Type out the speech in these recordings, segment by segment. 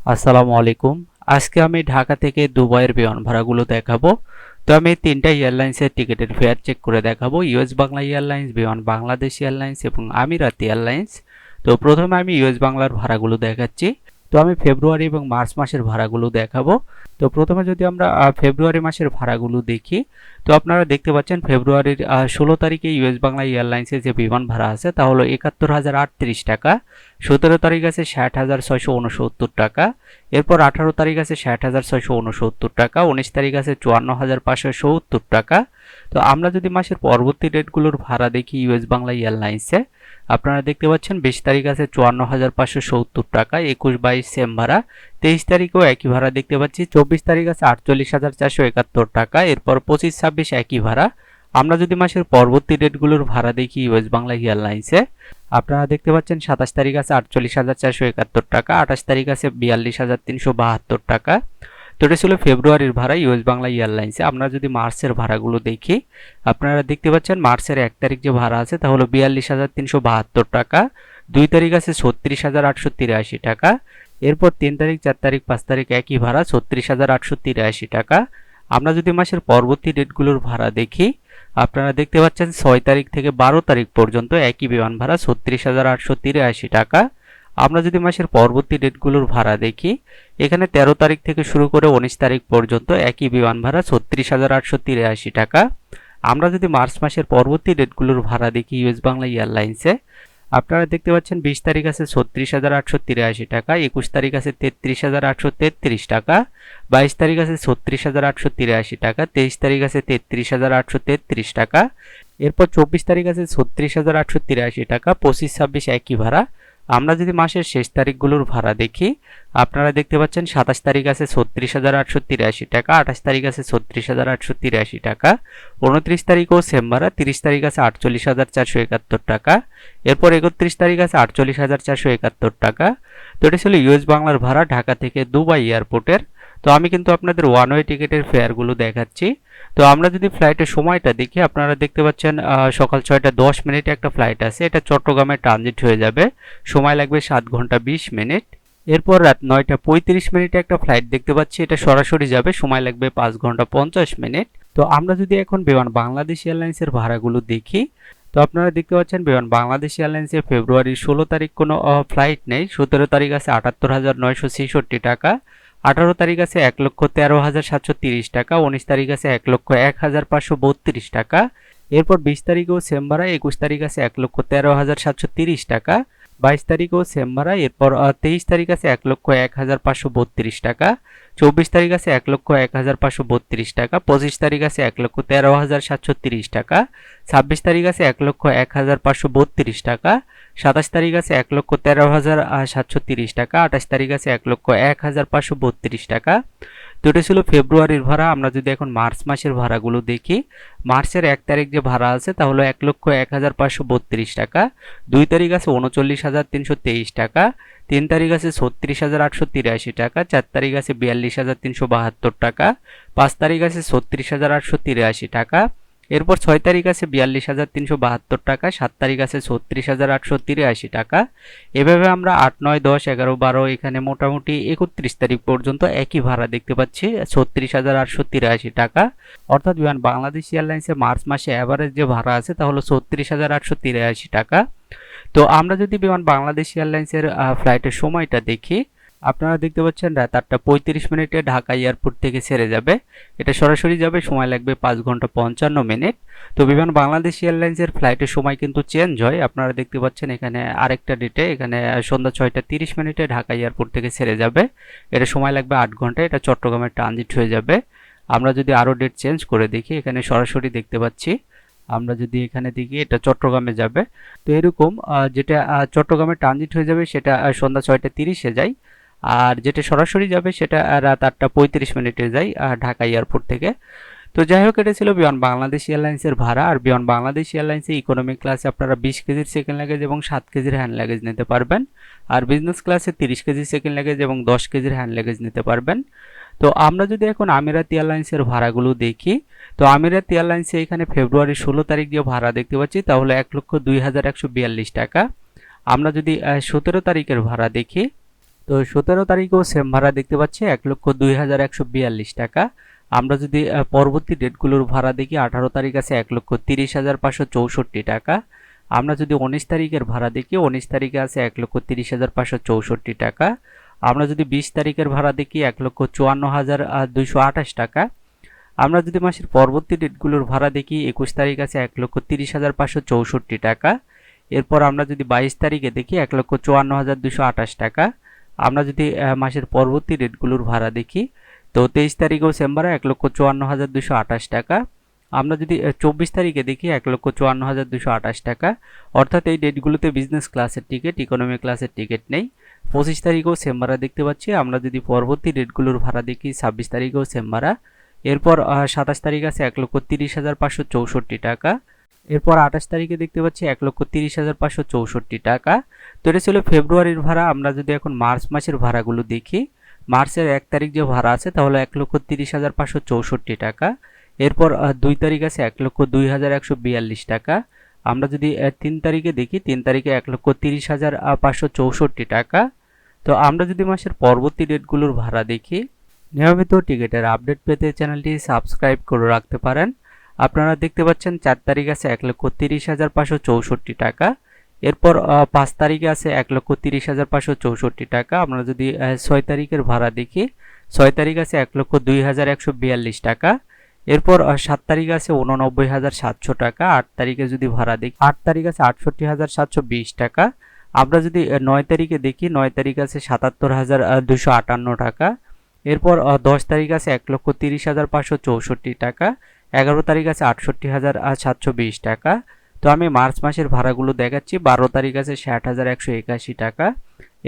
আসসালামু আলাইকুম। আজকে আমি ঢাকা থেকে দুবাইয়ের বিমান ভাড়াগুলো দেখাবো। তো আমি তিনটা এয়ারলাইন্সের টিকিটের ফেয়ার চেক করে দেখাবো। ইউএস বাংলা এয়ারলাইন্স, বিমান বাংলাদেশ এয়ারলাইন্স এবং আমিরাত এয়ারলাইন্স। তো প্রথমে আমি ইউএস বাংলার ভাড়াগুলো দেখাচ্ছি। তো আমি ফেব্রুয়ারি এবং মার্চ মাসের ভাড়াগুলো দেখাবো। তো প্রথমে যদি আমরা ফেব্রুয়ারি মাসের ভাড়াগুলো দেখি, তো আপনারা দেখতে পাচ্ছেন ফেব্রুয়ারির ষোলো তারিখে ইউএস বাংলা এয়ারলাইন্সের যে বিমান ভাড়া আছে, তা হলো একাত্তর হাজার আটত্রিশ টাকা, সতেরো তারিখ আছে ষাট হাজার ছয়শো উনসত্তর টাকা, এরপর আঠারো তারিখ আছে ষাট হাজার ছয়শো উনসত্তর টাকা, উনিশ তারিখ আছে চুয়ান্ন হাজার পাঁচশো সত্তর টাকা তো আমরা যদি মাসের পরবর্তী ডেটগুলোর ভাড়া দেখি ইউএস বাংলা এয়ারলাইন্সে, আপনারা দেখতে পাচ্ছেন বিশ তারিখ আছে চুয়ান্ন হাজার পাঁচশো সত্তর টাকা, একুশ বাইশ সেম ভাড়া তেইশ তারিখেও একই ভাড়া দেখতে পাচ্ছি, চব্বিশ তারিখ আছে আটচল্লিশ হাজার চারশো একাত্তর টাকা, এরপর পঁচিশ ছাব্বিশ একই ভাড়া। আমরা যদি মাসের পরবর্তী ডেটগুলোর ভাড়া দেখি ইউএস বাংলা এয়ারলাইন্সে, আপনারা দেখতে পাচ্ছেন সাতাশ তারিখ আছে আটচল্লিশ হাজার চারশো একাত্তর টাকা, আঠাশ তারিখ আছে বিয়াল্লিশ হাজার তিনশো বাহাত্তর টাকা। তো এটা ছিল ফেব্রুয়ারির ভাড়া ইউএস বাংলা এয়ারলাইন্সে আমরা যদি মার্চের ভাড়াগুলো দেখি, আপনারা দেখতে পাচ্ছেন মার্চের এক তারিখ যে ভাড়া আছে, তা হলো বিয়াল্লিশ হাজার তিনশো বাহাত্তর টাকা। দুই তারিখ আছে ছত্রিশ হাজার আটশো টাকা। এরপর তিন তারিখ, চার তারিখ, পাঁচ তারিখ একই ভাড়া, ছত্রিশ হাজার আটশো তিরাশি টাকা। আমরা যদি মাসের পরবর্তী ডেটগুলোর ভাড়া দেখি, আপনারা দেখতে পাচ্ছেন ছয় তারিখ থেকে বারো তারিখ পর্যন্ত একই বিমান ভাড়া, ছত্রিশ হাজার আটশো তিরাশি টাকা। আমরা যদি মাসের পরবর্তী ডেটগুলোর ভাড়া দেখি, এখানে তেরো তারিখ থেকে শুরু করে উনিশ তারিখ পর্যন্ত একই বিমান ভাড়া ছত্রিশ হাজার আটশো তিরাশি টাকা। আমরা যদি মার্চ মাসের পরবর্তী ডেটগুলোর ভাড়া দেখি ইউএস বাংলা এয়ারলাইন্সে, আপনারা দেখতে পাচ্ছেন বিশ তারিখ আছে ছত্রিশ হাজার আটশো তিরাশি টাকা, একুশ তারিখ আছে তেত্রিশ হাজার আটশো তেত্রিশ টাকা, বাইশ তারিখ আছে ছত্রিশ হাজার আটশো তিরাশি টাকা, তেইশ তারিখ আছে তেত্রিশ হাজার আটশো তেত্রিশ টাকা। এরপর চব্বিশ তারিখ আছে ছত্রিশ হাজার আটশো তিরাশি টাকা, পঁচিশ ছাব্বিশ একই ভাড়া। আমরা যদি মাসের শেষ তারিখগুলোর ভাড়া দেখি, আপনারা দেখতে পাচ্ছেন সাতাশ তারিখ আছে ছত্রিশ হাজার আটশো তিরাশি টাকা, আঠাশ তারিখ আছে ছত্রিশ হাজার আটশো তিরাশি টাকা, উনত্রিশ তারিখও সেম ভাড়া, তিরিশ তারিখ আছে আটচল্লিশ হাজার চারশো একাত্তর টাকা, এরপর একত্রিশ তারিখ আছে আটচল্লিশ হাজার চারশো একাত্তর টাকা। তো এটা ছিল ইউএস বাংলার ভাড়া ঢাকা থেকে দুবাই এয়ারপোর্টের। তো আমি কিন্তু আপনাদের ওয়ান ওয়ে টিকিটের ফেয়ারগুলো দেখাচ্ছি। তো আমরা যদি ফ্লাইটের সময়টা দেখি, আপনারা দেখতে পাচ্ছেন সকাল ছয়টা দশ মিনিটে একটা ফ্লাইট আছে। এটা চট্টগ্রামে ট্রানজিট হয়ে যাবে। সময় লাগবে সাত ঘণ্টা বিশ মিনিট। এরপর রাত নয়টা পঁয়ত্রিশ মিনিটে একটা ফ্লাইট দেখতে পাচ্ছি। এটা সরাসরি যাবে। সময় লাগবে পাঁচ ঘণ্টা পঞ্চাশ মিনিট। তো আমরা যদি এখন বিমান বাংলাদেশ এয়ারলাইন্সের ভাড়াগুলো দেখি, তো আপনারা দেখতে পাচ্ছেন বিমান বাংলাদেশ এয়ারলাইন্সে ফেব্রুয়ারির ষোলো তারিখ কোনো ফ্লাইট নেই। সতেরো তারিখ আছে আটাত্তর হাজার নয়শো ছেষট্টি টাকা। আঠারো তারিখ আছে এক লক্ষ তেরো হাজার সাতশো তিরিশ টাকা, উনিশ তারিখ আছে এক লক্ষ এক হাজার পাঁচশো বত্রিশ টাকা। এরপর বিশ তারিখেও সেম ভাড়া, একুশ তারিখ আছে এক লক্ষ তেরো হাজার সাতশো তিরিশ টাকা। বাইশ তারিখেও সেম ভাড়া এরপর তেইশ তারিখ আছে এক লক্ষ এক হাজার পাঁচশো বত্রিশ টাকা, চব্বিশ তারিখ আছে এক লক্ষ এক হাজার পাঁচশো বত্রিশ টাকা, পঁচিশ তারিখ আছে এক লক্ষ তেরো হাজার সাতশো তিরিশ টাকা, ছাব্বিশ তারিখ আছে এক লক্ষ এক হাজার পাঁচশো বত্রিশ টাকা, সাতাশ তারিখ আছে এক লক্ষ তেরো হাজার সাতশো তিরিশ টাকা, আঠাশ তারিখ আছে এক লক্ষ এক হাজার পাঁচশো বত্রিশ টাকা তো এটা ছিল ফেব্রুয়ারির ভাড়া। আমরা যদি এখন মার্চ মাসের ভাড়াগুলো দেখি, মার্চের এক তারিখ যে ভাড়া আছে তা হলো এক লক্ষ এক হাজার পাঁচশো বত্রিশ টাকা। দুই তারিখ আছে উনচল্লিশ হাজার তিনশো তেইশ টাকা। তিন তারিখ আছে ছত্রিশ হাজার আটশো তিরাশি টাকা। চার তারিখ আছে বিয়াল্লিশ হাজার তিনশো বাহাত্তর টাকা। পাঁচ তারিখ আছে ছত্রিশ হাজার আটশো তিরাশি টাকা। এরপর ছয় তারিখ আছে বিয়াল্লিশ হাজার তিনশো বাহাত্তর টাকা, সাত তারিখ আছে ছত্রিশ হাজার আটশো তিরাশি টাকা। এভাবে আমরা আট, নয়, দশ, এগারো, বারো, এখানে মোটামুটি একত্রিশ তারিখ পর্যন্ত একই ভাড়া দেখতে পাচ্ছি, ছত্রিশ হাজার আটশো তিরাশি টাকা। অর্থাৎ বিমান বাংলাদেশ এয়ারলাইন্সে মার্চ মাসে অ্যাভারেজ যে ভাড়া আছে তা হলো ছত্রিশ হাজার আটশো তিরাশি টাকা। তো আমরা যদি বিমান বাংলাদেশ এয়ারলাইন্সের ফ্লাইটের সময়টা দেখি আপনারা দেখতে পাচ্ছেন রাত আটটা পঁয়ত্রিশ মিনিটে ঢাকা এয়ারপোর্ট থেকে ছেড়ে যাবে। এটা সরাসরি যাবে, সময় লাগবে পাঁচ ঘণ্টা পঞ্চান্ন মিনিট। তো বিমান বাংলাদেশ এয়ারলাইন্সের ফ্লাইটের সময় কিন্তু চেঞ্জ হয়। আপনারা দেখতে পাচ্ছেন এখানে আরেকটা ডেটে এখানে সন্ধ্যা ছয়টা তিরিশ মিনিটে ঢাকা এয়ারপোর্ট থেকে ছেড়ে যাবে। এটা সময় লাগবে আট ঘণ্টা, এটা চট্টগ্রামের ট্রানজিট হয়ে যাবে। আমরা যদি আরও ডেট চেঞ্জ করে দেখি, এখানে সরাসরি দেখতে পাচ্ছি। আমরা যদি এখানে দেখি, এটা চট্টগ্রামে যাবে। তো এরকম যেটা চট্টগ্রামে ট্রানজিট হয়ে যাবে, সেটা সন্ধ্যা ছয়টা তিরিশে যায়। আর যেটা সরাসরি যাবে সেটা রাত আটটা পঁয়ত্রিশ মিনিটে যায় ঢাকা এয়ারপোর্ট থেকে। তো যাই হোক, এটা ছিল বিমান বাংলাদেশ এয়ারলাইন্সের ভাড়া। আর বিমান বাংলাদেশ এয়ারলাইন্সে ইকোনমিক ক্লাসে আপনারা বিশ কেজির সেকেন্ড লাগেজ এবং সাত কেজির হ্যান্ড লাগেজ নিতে পারবেন। আর বিজনেস ক্লাসে তিরিশ কেজির সেকেন্ড লাগেজ এবং দশ কেজির হ্যান্ড লাগেজ নিতে পারবেন। তো আমরা যদি এখন আমিরাত এয়ারলাইন্সের ভাড়াগুলো দেখি, তো আমিরাত এয়ারলাইন্সে এখানে ফেব্রুয়ারি ষোলো তারিখ যে ভাড়া দেখতে পাচ্ছি, তাহলে এক লক্ষ দুই হাজার একশো বিয়াল্লিশ টাকা। আমরা যদি সতেরো তারিখের ভাড়া দেখি তো সতেরো তারিখেও সেম ভাড়া দেখতে পাচ্ছি, এক লক্ষ দুই হাজার একশো বিয়াল্লিশ টাকা। আমরা যদি পরবর্তী ডেটগুলোর ভাড়া দেখি, আঠারো তারিখ আছে এক লক্ষ তিরিশ হাজার পাঁচশো চৌষট্টি টাকা। আমরা যদি উনিশ তারিখের ভাড়া দেখি, উনিশ তারিখে আছে এক লক্ষ তিরিশ হাজার পাঁচশো চৌষট্টি টাকা। আমরা যদি বিশ তারিখের ভাড়া দেখি, এক লক্ষ চুয়ান্ন হাজার দুইশো আঠাশ টাকা। আমরা যদি মাসের পরবর্তী ডেটগুলোর ভাড়া দেখি, একুশ তারিখ আছে এক লক্ষ তিরিশ হাজার পাঁচশো চৌষট্টি টাকা। এরপর আমরা যদি বাইশ তারিখে দেখি, এক লক্ষ চুয়ান্ন হাজার দুশো আঠাশ টাকা। আমরা যদি মাসের পরবর্তী ডেটগুলোর ভাড়া দেখি, তো তেইশ তারিখেও সেম্বারে এক লক্ষ চুয়ান্ন হাজার দুশো আঠাশ টাকা। আমরা যদি চব্বিশ তারিখে দেখি, এক লক্ষ চুয়ান্ন হাজার দুশো আঠাশ টাকা। অর্থাৎ এই ডেটগুলোতে বিজনেস ক্লাসের টিকিট ইকোনমি ক্লাসের টিকিট নেই। পঁচিশ তারিখেও সেম দেখতে পাচ্ছি, আমরা যদি পরবর্তী ডেটগুলোর ভাড়া দেখি, ছাব্বিশ তারিখেও সেম ভাড়া এরপর সাতাশ তারিখ আছে এক লক্ষ তিরিশ হাজার পাঁচশো চৌষট্টি টাকা। এরপর আঠাশ তারিখে দেখতে পাচ্ছি এক লক্ষ তিরিশ হাজার পাঁচশো চৌষট্টি টাকা। তো এটা ছিল ফেব্রুয়ারির ভাড়া। আমরা যদি এখন মার্চ মাসের ভাড়াগুলো দেখি, মার্চের এক তারিখ যে ভাড়া আছে, তাহলে এক লক্ষ তিরিশ হাজার পাঁচশো চৌষট্টি টাকা। এরপর দুই তারিখ আছে এক লক্ষ দুই হাজার একশো বিয়াল্লিশ টাকা। আমরা যদি তিন তারিখে দেখি, তিন তারিখে এক লক্ষ তিরিশ হাজার পাঁচশো চৌষট্টি টাকা। তো আমরা যদি মাসের পরবর্তী ডেটগুলোর ভাড়া দেখি, নিয়মিত টিকিটের আপডেট পেতে চ্যানেলটি সাবস্ক্রাইব করে রাখতে পারেন। আপনারা দেখতে পাচ্ছেন চার তারিখ আছে এক লক্ষ তিরিশ হাজার পাঁচশো চৌষট্টি টাকা। এরপর পাঁচ তারিখে আছে এক লক্ষ তিরিশ হাজার পাঁচশো চৌষট্টি টাকা। আমরা যদি ছয় তারিখের ভাড়া দেখি, ছয় তারিখ আছে এক লক্ষ দুই হাজার একশো বিয়াল্লিশ টাকা। এরপর সাত তারিখ আছে উননব্বই হাজার সাতশো টাকা। আট তারিখে যদি ভাড়া দেখি, আট তারিখ আছে আটষট্টি হাজার সাতশো বিশ টাকা। আমরা যদি নয় তারিখে দেখি, নয় তারিখ আছে সাতাত্তর হাজার দুশো আটান্ন টাকা। এরপর দশ তারিখ আছে এক লক্ষ তিরিশ হাজার পাঁচশো চৌষট্টি টাকা। এগারো তারিখ আছে আটষট্টি হাজার সাতশো বিশ টাকা। তো আমি মার্চ মাসের ভাড়াগুলো দেখাচ্ছি, বারো তারিখ আছে ষাট হাজার একশো একাশি টাকা।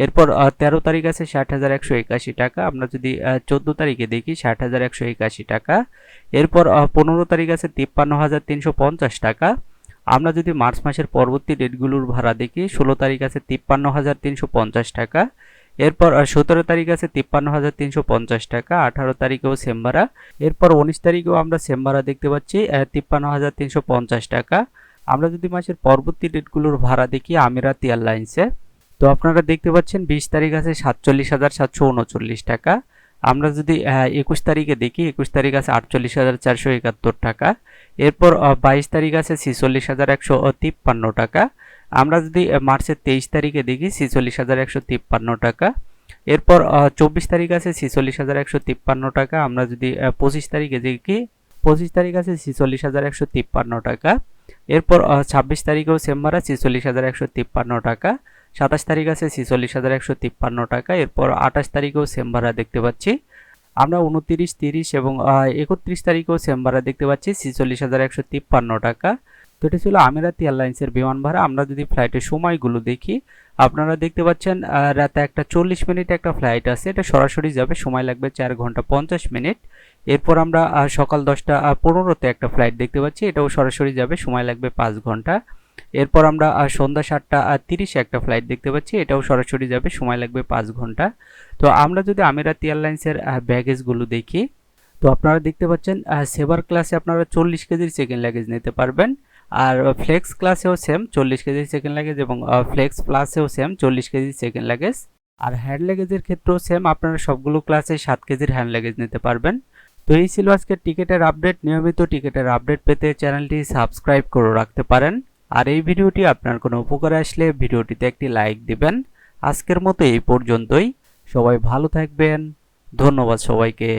এরপর তেরো তারিখ আছে ষাট হাজার একশো একাশি টাকা। আমরা যদি চোদ্দ তারিখে দেখি ষাট হাজার একশো একাশি টাকা। এরপর পনেরো তারিখ আছে তিপ্পান্ন হাজার তিনশো পঞ্চাশ টাকা। আমরা যদি মার্চ মাসের পরবর্তী ডেটগুলোর ভাড়া দেখি, ষোলো তারিখ আছে তিপ্পান্ন হাজার তিনশো পঞ্চাশ টাকা। এরপর সতেরো তারিখ আছে তিপ্পান্ন হাজার তিনশো পঞ্চাশ টাকা, আঠারো তারিখেও সেম ভাড়া এরপর উনিশ তারিখেও আমরা সেম ভাড়া দেখতে পাচ্ছি তিপ্পান্ন হাজার তিনশো পঞ্চাশ টাকা। আমরা যদি মাসের পরবর্তী ডেটগুলোর ভাড়া দেখি, আমিরাত এয়ারলাইন্সে, তো আপনারা দেখতে পাচ্ছেন বিশ তারিখ আছে সাতচল্লিশ হাজার সাতশো উনচল্লিশ টাকা। আমরা যদি একুশ তারিখে দেখি, একুশ তারিখ আছে আটচল্লিশ হাজার চারশো একাত্তর টাকা। এরপর বাইশ তারিখ আছে ছিচল্লিশ হাজার একশো তিপ্পান্ন টাকা। আমরা যদি মার্চের তেইশ তারিখে দেখি, ছিচল্লিশ হাজার একশো তিপ্পান্ন টাকা। এরপর চব্বিশ তারিখ আছে ছিচল্লিশ হাজার একশো তিপ্পান্ন টাকা। আমরা যদি পঁচিশ তারিখে দেখি, পঁচিশ তারিখ আছে ছিচল্লিশ হাজার একশো তিপ্পান্ন টাকা। এরপর ছাব্বিশ তারিখেও সেম ভাড়া ছিচল্লিশ হাজার একশো তিপ্পান্ন টাকা। সাতাশ তারিখ আছে ছিচল্লিশ হাজার একশো তিপ্পান্ন টাকা। এরপর, আঠাশ তারিখেও সেম ভাড়া দেখতে পাচ্ছি। আমরা উনতিরিশ, তিরিশ এবং একত্রিশ তারিখেও সেম ভাড়া দেখতে পাচ্ছি ছিচল্লিশ হাজার একশো তিপ্পান্ন টাকা। তো এটা ছিল আমিরাত এয়ারলাইন্সের বিমান ভাড়া। আমরা যদি ফ্লাইটের সময়গুলো দেখি, আপনারা দেখতে পাচ্ছেন রাতে একটা চল্লিশ মিনিট একটা ফ্লাইট আছে। এটা সরাসরি যাবে, সময় লাগবে চার ঘণ্টা পঞ্চাশ মিনিট। এরপর আমরা সকাল দশটা পনেরোতে একটা ফ্লাইট দেখতে পাচ্ছি। এটাও সরাসরি যাবে, সময় লাগবে পাঁচ ঘণ্টা। এরপর আমরা সন্ধ্যা সাতটা আর তিরিশে একটা ফ্লাইট দেখতে পাচ্ছি। এটাও সরাসরি যাবে, সময় লাগবে পাঁচ ঘণ্টা। তো আমরা যদি আমিরাত এয়ারলাইন্সের ব্যাগেজগুলো দেখি, তো আপনারা দেখতে পাচ্ছেন সেভার ক্লাসে আপনারা চল্লিশ কেজির সেকেন্ড লাগেজ নিতে পারবেন। আর ফ্লেক্স ক্লাসেও সেম চল্লিশ কেজির সেকেন্ড লাগেজ এবং ফ্লেক্স প্লাসেও সেম চল্লিশ কেজির সেকেন্ড লাগেজ আর হ্যান্ড লাগেজের ক্ষেত্রেও সেম আপনারা সবগুলো ক্লাসে সাত কেজির হ্যান্ড লাগেজ নিতে পারবেন। তো এই ছিল আজকের টিকিটের আপডেট নিয়মিত টিকিটের আপডেট পেতে চ্যানেলটি সাবস্ক্রাইব করে রাখতে পারেন। আর এই ভিডিওটি আপনার কোনো উপকারে আসলে ভিডিওটিতে একটি লাইক দিবেন। আজকের মতো এই পর্যন্তই। সবাই ভালো থাকবেন। ধন্যবাদ সবাইকে।